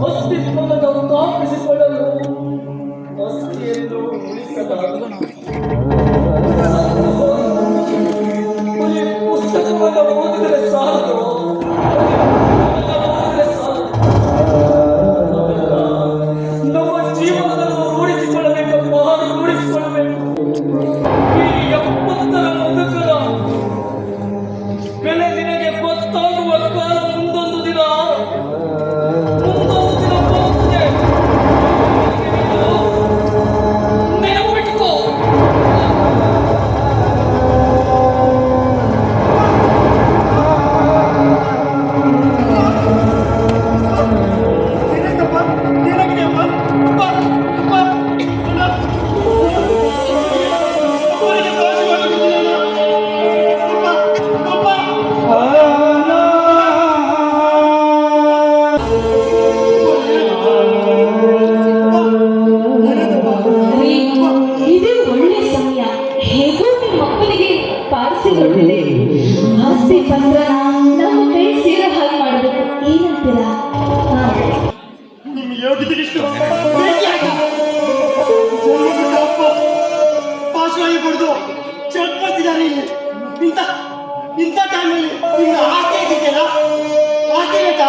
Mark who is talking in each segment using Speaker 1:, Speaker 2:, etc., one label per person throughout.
Speaker 1: 어때? ಪಾಲಿಸಿಕೊಂಡಿದೆ ಆಸ್ತಿ ಪತ್ರ ನಮ್ಮ ಕೈ ಸೇರೋ ಹಾಗೆ ಮಾಡಬೇಕು. ಏನಂತೀರಾ?
Speaker 2: ನಿಮ್ಮ ಯೋಗ್ಯತೆಗಿಷ್ಟು ಇಲ್ಲಿ. ಇಂಥ ಇಂಥ ಟೈಮಲ್ಲಿ ನಿನ್ನ ಆಸ್ತಿ ಇದೆಯಲ್ಲ ಆಸ್ತಿ ಬೇಕಾ?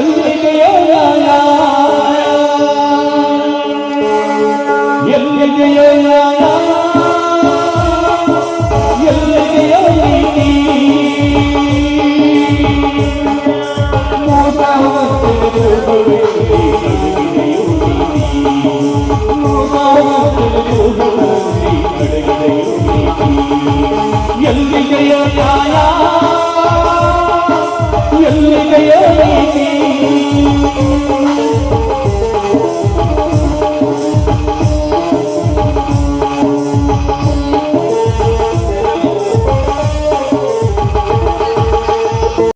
Speaker 3: ಎಲ್ಲಿದೆಯೋ ಯಾಯ ಎಲ್ಲಿದೆಯೋ ನೀತಿ